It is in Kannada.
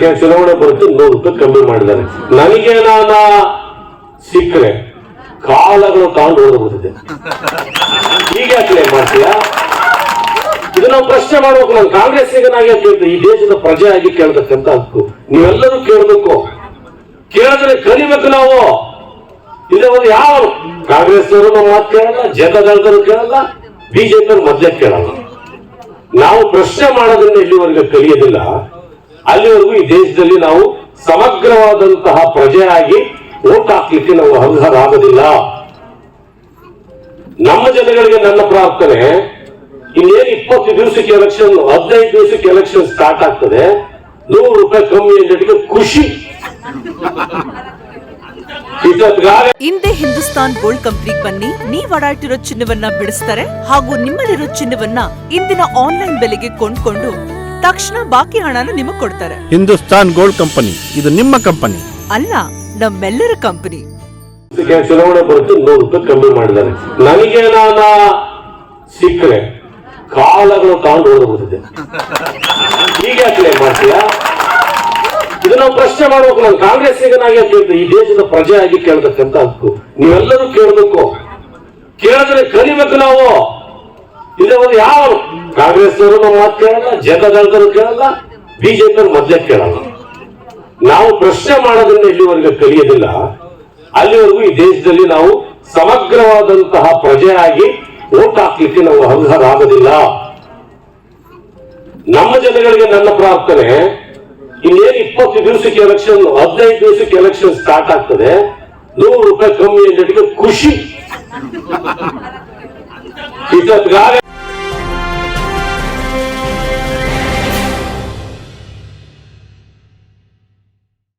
ದಿವಸಕ್ಕೆ ಚುನಾವಣೆ ಬರುತ್ತೆ ನೂರು ರೂಪಾಯಿ ಕಮ್ಮಿ ಮಾಡಿದ್ದಾರೆ. ನನಗೆ ನಾನ ಸಿಕ್ಕರೆ, ಕಾಲಗಳು ಕಾಂಡು ಈಗ ಯಾಕೆ ಮಾಡ್ತೀಯಾ? ಇದು ಪ್ರಶ್ನೆ ಮಾಡ್ಬೇಕು, ನಾನು ಕಾಂಗ್ರೆಸ್ಸಿಗನಾಗಿ ಕೇಳ್ತೀನಿ ಈ ದೇಶದ ಪ್ರಜೆ ಆಗಿ ಕೇಳ್ತಕ್ಕಂತ ಹಕ್ಕು. ನೀವೆಲ್ಲರೂ ಕೇಳಬೇಕು. ಕೇಳಿದ್ರೆ ಕಲಿಬೇಕು ನಾವು. ಇದೇ ಒಂದು ಯಾವ ಕಾಂಗ್ರೆಸ್ ಅವರು ನಮ್ಮ ಮಾತು ಕೇಳಲ್ಲ ಜನತಾದಳದವರು ಕೇಳಲ್ಲ ಬಿಜೆಪಿ ಮೊದಲೇ ಕೇಳಲ್ಲ. ನಾವು ಪ್ರಶ್ನೆ ಮಾಡೋದನ್ನ ಇಲ್ಲಿವರೆಗೆ ಕಲಿಯೋದಿಲ್ಲ ಅಲ್ಲಿವರೆಗೂ ಈ ದೇಶದಲ್ಲಿ ನಾವು ಸಮಗ್ರವಾದಂತಹ ಪ್ರಜೆಯಾಗಿ ಓಟ್ ಹಾಕ್ಲಿಕ್ಕೆ ನಾವು ಅರ್ಹರಾಗೋದಿಲ್ಲ. ನಮ್ಮ ಜನಗಳಿಗೆ ನನ್ನ ಪ್ರಾರ್ಥನೆ, ಇನ್ನೇನು ಇಪ್ಪತ್ತು ದಿವಸಕ್ಕೆ ಎಲೆಕ್ಷನ್ ಹದಿನೈದು ದಿವಸಕ್ಕೆ ಎಲೆಕ್ಷನ್ ಸ್ಟಾರ್ಟ್ ಆಗ್ತದೆ, ನೂರು ರೂಪಾಯಿ ಕಮ್ಮಿ ಅಂದಿಗೆ ಖುಷಿ. ಹಿಂದೆ ಹಿಂದೂಸ್ತಾನ್ ಗೋಲ್ಡ್ ಕಂಪ್ನಿಗೆ ಬನ್ನಿ, ನೀವ್ ಅಡಾಟಿರೋ ಚಿನ್ನವನ್ನ ಬಿಡಿಸ್ತಾರೆ ಹಾಗೂ ನಿಮ್ಮಲ್ಲಿರೋ ಚಿನ್ನವನ್ನ ಇಂದಿನ ಆನ್ಲೈನ್ ಬೆಲೆಗೆ ಕೊಂಡ್ಕೊಂಡು ತಕ್ಷಣ ಬಾಕಿ ಹಣನ ನಿಮಗ್ ಕೊಡ್ತಾರೆ. ಹಿಂದೂಸ್ತಾನ್ ಗೋಲ್ಡ್ ಕಂಪನಿ ಇದು ನಿಮ್ಮ ಕಂಪನಿ. ಅಲ್ಲ ನಮ್ಮೆಲ್ಲರ ಕಂಪನಿ. ಚುನಾವಣೆ ಬರುತ್ತೆ ನೂರು ರೂಪಾಯಿ ಕಮ್ಮಿ ಮಾಡಿದ್ದಾರೆ. ನನಗೆ ನಾನು ಸಿಕ್ಕರೆ ಕಾಲಗಳು ತಗೊಂಡು ಓದಬಹುದಿದೆ ಈಗ ಕ್ಲೇಮ್ ಮಾಡ್ತೀಯಾ? ಇದು ನಾವು ಪ್ರಶ್ನೆ ಮಾಡ್ಬೇಕು ನಾನು ಕಾಂಗ್ರೆಸ್ಸಿಗನಾಗಿ ಕೇಳ್ತೀನಿ ಈ ದೇಶದ ಪ್ರಜೆ ಆಗಿ ಕೇಳ್ತಕ್ಕಂತ ಹಕ್ಕು. ನೀವೆಲ್ಲರೂ ಕೇಳಬೇಕು. ಕೇಳಿದ್ರೆ ಕಲಿಬೇಕು ನಾವು. ಇದೇ ಒಂದು ಯಾರು ಕಾಂಗ್ರೆಸ್ ಅವರು ನಮ್ಮ ಮಾತು ಕೇಳಲ್ಲ ಜನತಾದಳದವರು ಕೇಳಲ್ಲ ಬಿಜೆಪಿ ಮೊದಲೇ ಕೇಳಲ್ಲ. ನಾವು ಪ್ರಶ್ನೆ ಮಾಡೋದನ್ನ ಇಲ್ಲಿವರೆಗೂ ಕಲಿಯೋದಿಲ್ಲ. ಅಲ್ಲಿವರೆಗೂ ಈ ದೇಶದಲ್ಲಿ ನಾವು ಸಮಗ್ರವಾದಂತಹ ಪ್ರಜೆಯಾಗಿ ಓಟ್ ಹಾಕ್ಲಿಕ್ಕೆ ನಾವು ಅರ್ಹರಾಗೋದಿಲ್ಲ. ನಮ್ಮ ಜನಗಳಿಗೆ ನನ್ನ ಪ್ರಾರ್ಥನೆ, ಇನ್ನೇನು ಇಪ್ಪತ್ತು ದಿವಸಕ್ಕೆ ಎಲೆಕ್ಷನ್ ಹದಿನೈದು ದಿವಸಕ್ಕೆ ಎಲೆಕ್ಷನ್ ಸ್ಟಾರ್ಟ್ ಆಗ್ತದೆ, ನೂರು ರೂಪಾಯಿ ಕಮ್ಮಿ ಅಂದಿಗೆ ಖುಷಿ. ఇజ్జత్ కాదు